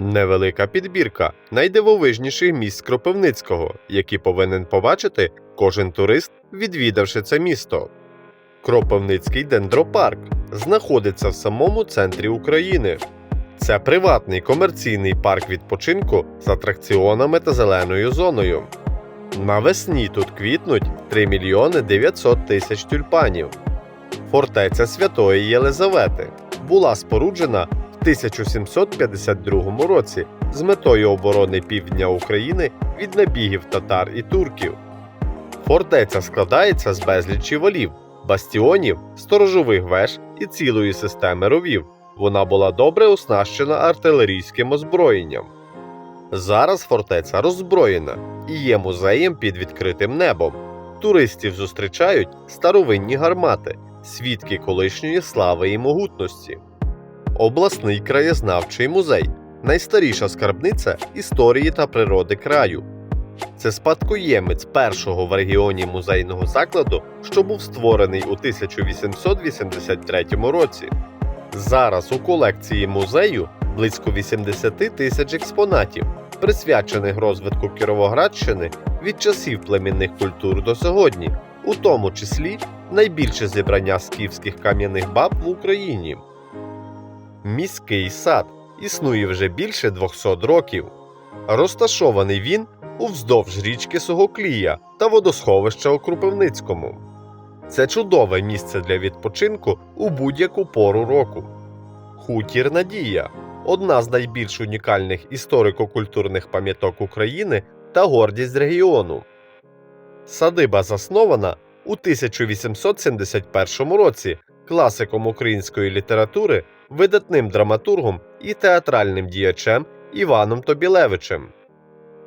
Невелика підбірка найдивовижніших місць Кропивницького, які повинен побачити кожен турист, відвідавши це місто. Кропивницький дендропарк знаходиться в самому центрі України. Це приватний комерційний парк відпочинку з атракціонами та зеленою зоною. Навесні тут квітнуть 3 мільйони 900 тисяч тюльпанів. Фортеця Святої Єлизавети була споруджена 1752 році з метою оборони півдня України від набігів татар і турків. Фортеця складається з безлічі валів, бастіонів, сторожових веж і цілої системи ровів. Вона була добре оснащена артилерійським озброєнням. Зараз фортеця роззброєна і є музеєм під відкритим небом. Туристів зустрічають старовинні гармати, свідки колишньої слави і могутності. Обласний краєзнавчий музей найстаріша скарбниця історії та природи краю. Це спадкоємець першого в регіоні музейного закладу, що був створений у 1883 році. Зараз у колекції музею близько 80 тисяч експонатів, присвячених розвитку Кіровоградщини від часів племінних культур до сьогодні, у тому числі найбільше зібрання скіфських кам'яних баб в Україні. Міський сад існує вже більше 200 років. Розташований він уздовж річки Согоклія та водосховища у Крупивницькому. Це чудове місце для відпочинку у будь-яку пору року. Хутір Надія одна з найбільш унікальних історико-культурних пам'яток України та гордість регіону. Садиба заснована у 1871 році класиком української літератури, видатним драматургом і театральним діячем Іваном Тобілевичем.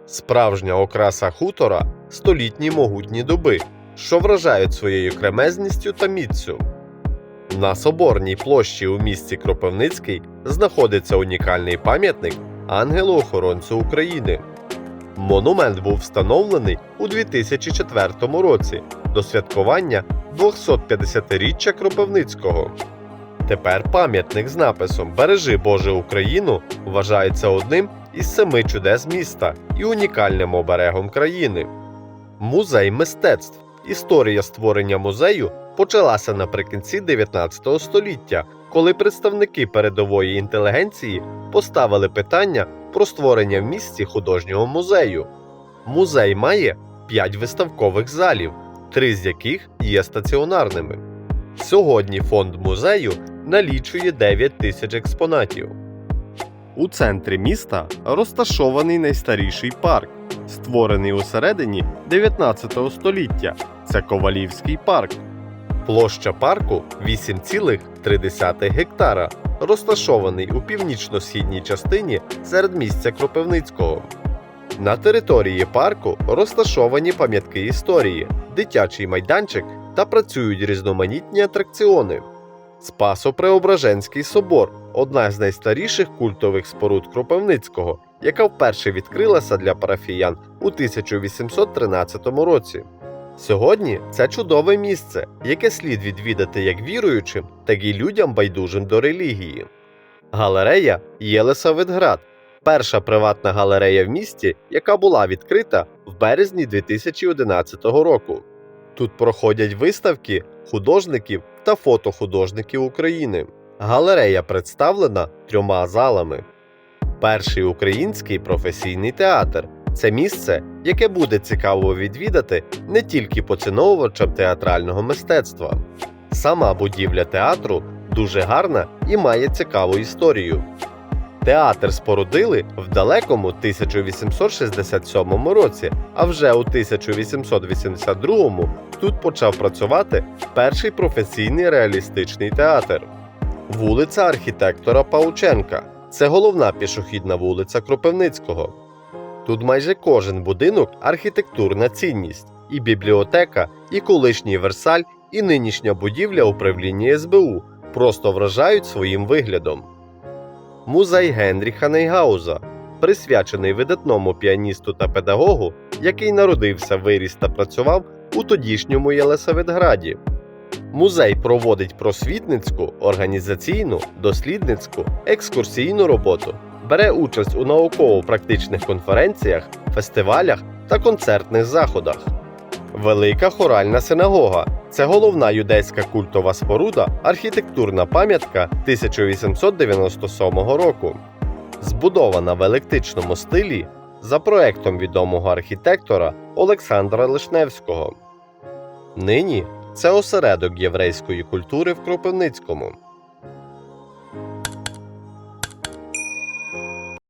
Справжня окраса хутора столітні могутні дуби, що вражають своєю кремезністю та міцю. На Соборній площі у місті Кропивницький знаходиться унікальний пам'ятник ангелу-охоронцю України. Монумент був встановлений у 2004 році до святкування 250-річчя Кропивницького. Тепер пам'ятник з написом Бережи Боже Україну вважається одним із семи чудес міста і унікальним оберегом країни. Музей мистецтв. Історія створення музею почалася наприкінці 19 століття, коли представники передової інтелігенції поставили питання про створення в місті художнього музею. Музей має 5 виставкових залів, три з яких є стаціонарними. Сьогодні фонд музею налічує 9 тисяч експонатів. У центрі міста розташований найстаріший парк, створений у середині 19 століття. Це Ковалівський парк. Площа парку 8,3 гектара, розташований у північно-східній частині серед місця Кропивницького. На території парку розташовані пам'ятки історії, дитячий майданчик та працюють різноманітні атракціони. Спасо-Преображенський собор одна з найстаріших культових споруд Кропивницького, яка вперше відкрилася для парафіян у 1813 році. Сьогодні це чудове місце, яке слід відвідати як віруючим, так і людям байдужим до релігії. Галерея Єлисаветград перша приватна галерея в місті, яка була відкрита в березні 2011 року. Тут проходять виставки художників та фотохудожників України. Галерея представлена трьома залами. Перший український професійний театр це місце, яке буде цікаво відвідати не тільки поціновувачам театрального мистецтва. Сама будівля театру дуже гарна і має цікаву історію. Театр спорудили в далекому 1867 році, а вже у 1882 тут почав працювати перший професійний реалістичний театр. Вулиця архітектора Паученка це головна пішохідна вулиця Кропивницького. Тут майже кожен будинок архітектурна цінність, і бібліотека, і колишній Версаль, і нинішня будівля управління СБУ просто вражають своїм виглядом. Музей Генріха Нейгауза, присвячений видатному піаністу та педагогу, який народився, виріс та працював у тодішньому Єлисаветграді. Музей проводить просвітницьку, організаційну, дослідницьку, екскурсійну роботу, бере участь у науково-практичних конференціях, фестивалях та концертних заходах. Велика хоральна синагога це головна юдейська культова споруда, архітектурна пам'ятка 1897 року. Збудована в електичному стилі за проектом відомого архітектора Олександра Лишневського. Нині це осередок єврейської культури в Кропивницькому.